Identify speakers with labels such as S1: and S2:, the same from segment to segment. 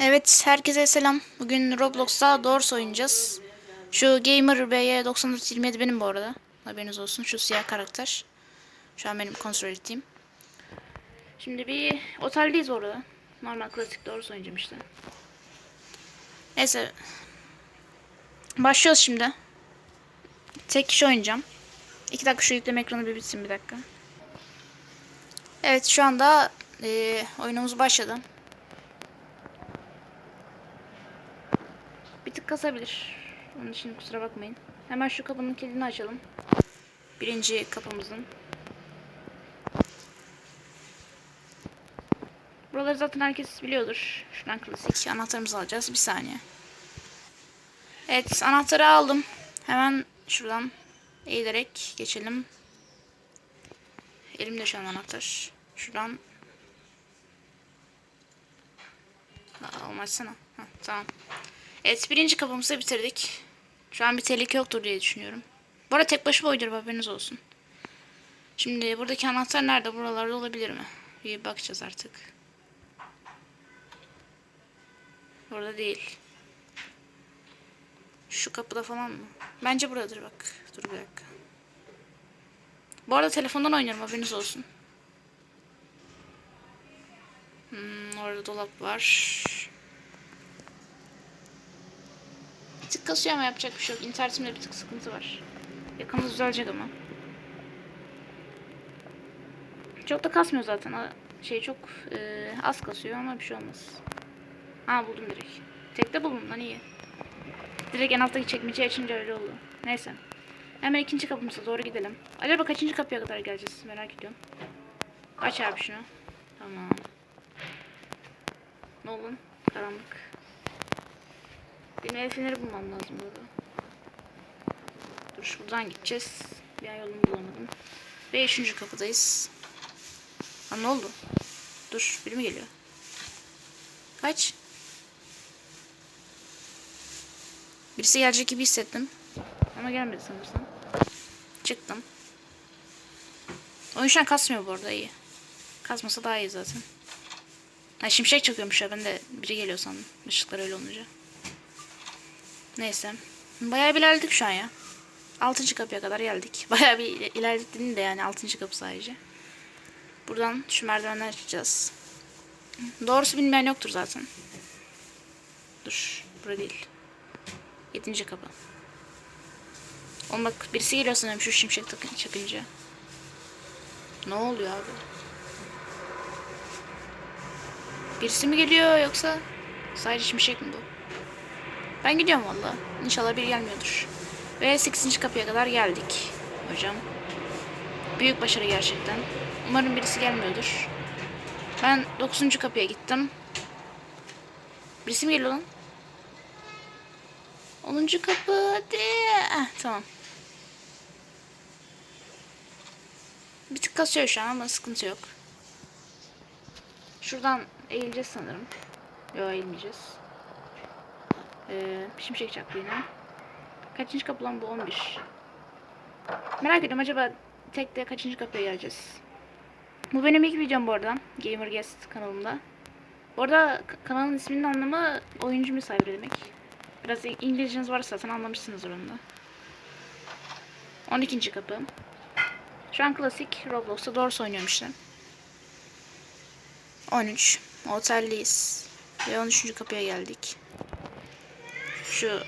S1: Evet, herkese selam. Bugün Roblox'ta Doors oynayacağız. Şu Gamer B'ye 9427 benim bu arada. Haberiniz olsun. Şu siyah karakter. Şu an benim kontrol ettiğim. Şimdi bir oteldeyiz orada. Normal klasik Doors oynayacağım işte. Neyse. Başlıyoruz şimdi. Tek kişi oynayacağım. İki dakika şu yükleme ekranı bir bitsin bir dakika. Evet şu anda eee, oyunumuz başladı. Bir tık kasabilir. Onun için kusura bakmayın. Hemen şu kapının kilidini açalım. Birinci kapımızın. Buraları zaten herkes biliyordur. Şuradan klasik anahtarımızı alacağız. Bir saniye. Evet anahtarı aldım. Hemen şuradan eğilerek geçelim. Elimde şu an anahtar. Şuradan. Aa, Oğlum açsana. Heh, tamam. Evet birinci kapımızı bitirdik. Şu an bir tehlike yoktur diye düşünüyorum. Bu arada tek başıma oynuyorum haberiniz olsun. Şimdi buradaki anahtar nerede? Buralarda olabilir mi? Bir bakacağız artık. Burada değil. Şu kapıda falan mı? Bence buradadır bak. Dur bir dakika. Bu arada telefondan oynuyorum haberiniz olsun. Hmm, orada dolap var. Bir tık kasıyor ama yapacak bir şey yok. İnternetimde bir tık sıkıntı var. Yakında düzelecek ama. Çok da kasmıyor zaten. Şey çok e, az kasıyor ama bir şey olmaz. Ha buldum direkt. Tekte buldum lan iyi. Direkt en alttaki çekmece açınca öyle oldu. Neyse. Hemen ikinci kapımıza doğru gidelim. Acaba kaçıncı kapıya kadar geleceğiz merak ediyorum. Aç abi şunu. Tamam. Ne oldu? Karanlık. Benim el feneri bulmam lazım burada. Dur şuradan gideceğiz. Bir an yolumu bulamadım. Ve üçüncü kapıdayız. Ha ne oldu? Dur biri mi geliyor? Kaç? Birisi gelecek gibi hissettim. Ama gelmedi sanırsam. Çıktım. Oyun şu an kasmıyor bu arada iyi. Kasmasa daha iyi zaten. Ha şimşek çakıyormuş ya ben de biri geliyor sandım. Işıklar öyle olunca. Neyse. Bayağı bir ilerledik şu an ya. Altıncı kapıya kadar geldik. Bayağı bir il- ilerledik dedim de yani altıncı kapı sadece. Buradan şu merdivenden çıkacağız. Doğrusu bilmeyen yoktur zaten. Dur. Burada değil. Yedinci kapı. Oğlum bak birisi geliyor sanırım şu şimşek takın çakınca. Ne oluyor abi? Birisi mi geliyor yoksa sadece şimşek mi bu? Ben gidiyorum valla. İnşallah biri gelmiyordur. Ve 8. kapıya kadar geldik hocam. Büyük başarı gerçekten. Umarım birisi gelmiyordur. Ben 9. kapıya gittim. Birisi mi geliyor lan? 10. kapı hadi. Eh, tamam. Bir tık kasıyor şu an ama sıkıntı yok. Şuradan eğileceğiz sanırım. Yok eğilmeyeceğiz. Ee, şimşek çaktı yine. Kaçıncı kapı lan bu 11. Merak ediyorum acaba tekte kaçıncı kapıya geleceğiz. Bu benim ilk videom bu arada. Gamer Guest kanalımda. Bu arada kanalın isminin anlamı oyuncu misafir demek. Biraz İngilizceniz varsa zaten anlamışsınızdır onu da. 12. kapı. Şu an klasik Roblox'ta Doors oynuyorum işte. 13. Oteldeyiz. Ve 13. kapıya geldik. Şu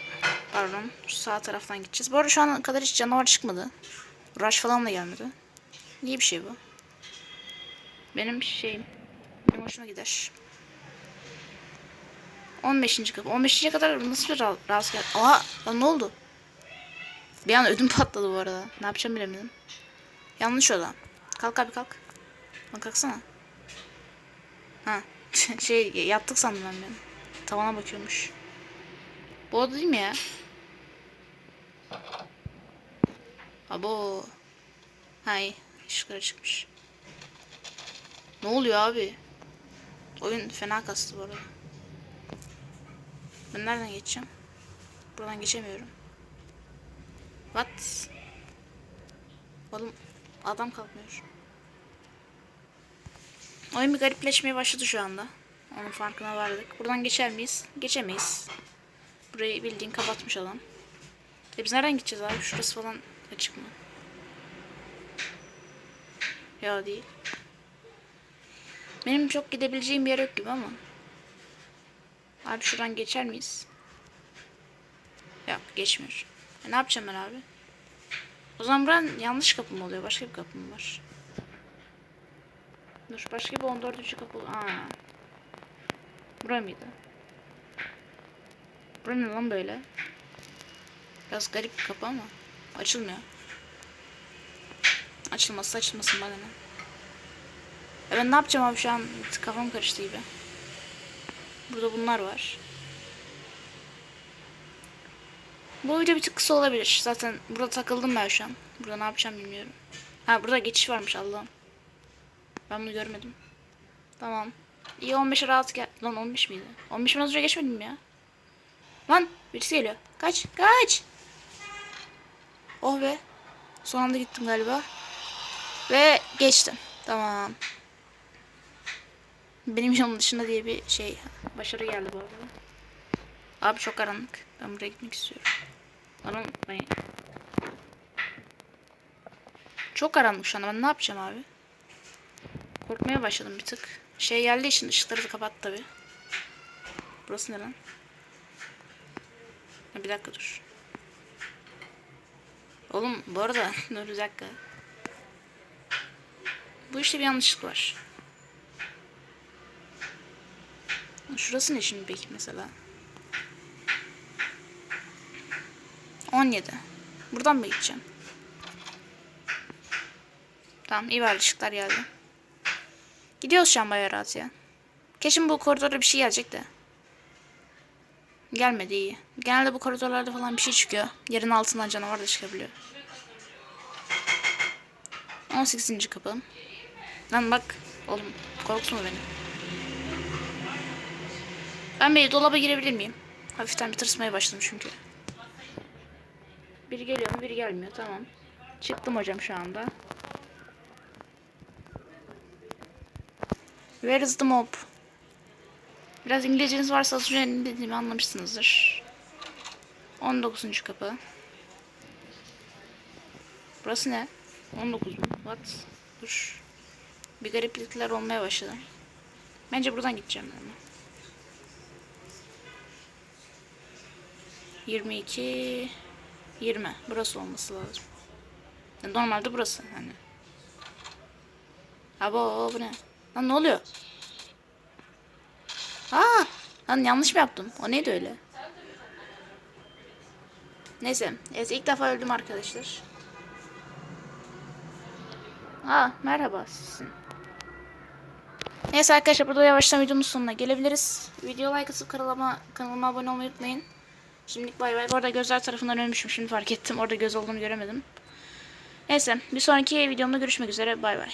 S1: pardon şu sağ taraftan gideceğiz. Bu arada şu ana kadar hiç canavar çıkmadı. Rush falan da gelmedi. İyi bir şey bu. Benim şeyim. Benim hoşuma gider. 15. kapı. 15. kadar nasıl bir ra- rahatsız geldi? Aha lan ne oldu? Bir an ödüm patladı bu arada. Ne yapacağım bilemedim. Yanlış oda. Kalk abi kalk. Lan kalksana. Ha. şey yattık sandım ben ben. Tavana bakıyormuş. Mi ya? Abo. Hay. Işıkları çıkmış. Ne oluyor abi? Oyun fena kastı bu arada. Ben nereden geçeceğim? Buradan geçemiyorum. What? Oğlum adam kalkmıyor. Oyun bir garipleşmeye başladı şu anda. Onun farkına vardık. Buradan geçer miyiz? Geçemeyiz. Burayı bildiğin kapatmış adam. E biz nereden gideceğiz abi? Şurası falan açık mı? Ya değil. Benim çok gidebileceğim bir yer yok gibi ama. Abi şuradan geçer miyiz? Yok geçmiyor. E ne yapacağım ben abi? O zaman buranın yanlış kapı mı oluyor? Başka bir kapı mı var? Dur başka bir 14. kapı. Aa. Bura mıydı? Bura ne lan böyle? Biraz garip bir kapı ama açılmıyor. Açılması açılmasın bana ne? E ben ne yapacağım abi şu an kafam karıştı gibi. Burada bunlar var. Bu video bir tık kısa olabilir. Zaten burada takıldım ben şu an. Burada ne yapacağım bilmiyorum. Ha burada geçiş varmış Allah'ım. Ben bunu görmedim. Tamam. İyi 15'e rahat gel. Lan 15 miydi? 15 az önce geçmedim ya? Lan birisi geliyor. Kaç kaç. Oh be. Son anda gittim galiba. Ve geçtim. Tamam. Benim yolum dışında diye bir şey başarı geldi bu arada. Abi çok karanlık. Ben buraya gitmek istiyorum. Lan ben... Çok karanlık şu anda. Ben ne yapacağım abi? Korkmaya başladım bir tık. Şey geldiği için ışıkları da kapat. Burası ne lan? Bir dakika dur. Oğlum bu arada dur bir dakika. Bu işte bir yanlışlık var. Şurası ne şimdi peki mesela? 17. Buradan mı gideceğim? Tamam iyi var ışıklar geldi. Gidiyoruz şu an bayağı rahat ya. Keşin bu koridorda bir şey gelecek de. Gelmedi iyi. Genelde bu koridorlarda falan bir şey çıkıyor. Yerin altından canavar da çıkabiliyor. 18. kapı. Lan bak. Oğlum korktun mu beni? Ben bir dolaba girebilir miyim? Hafiften bir tırsmaya başladım çünkü. Biri geliyor mu biri gelmiyor tamam. Çıktım hocam şu anda. Where is the mob? Biraz İngilizceniz varsa az önce ne dediğimi anlamışsınızdır. 19. kapı. Burası ne? 19 mu? What? Dur. Bir gariplikler olmaya başladı. Bence buradan gideceğim ben. 22 20 burası olması lazım. Normalde burası hani. Abo bu ne? Lan ne oluyor? Lan yanlış mı yaptım? O neydi öyle? Neyse. Evet ilk defa öldüm arkadaşlar. Aa merhaba sizsin. Neyse arkadaşlar burada yavaştan videonun sonuna gelebiliriz. Video like atıp kanalıma, kanalıma abone olmayı unutmayın. Şimdilik bay bay. Bu arada gözler tarafından ölmüşüm. Şimdi fark ettim. Orada göz olduğunu göremedim. Neyse bir sonraki videomda görüşmek üzere. Bay bay.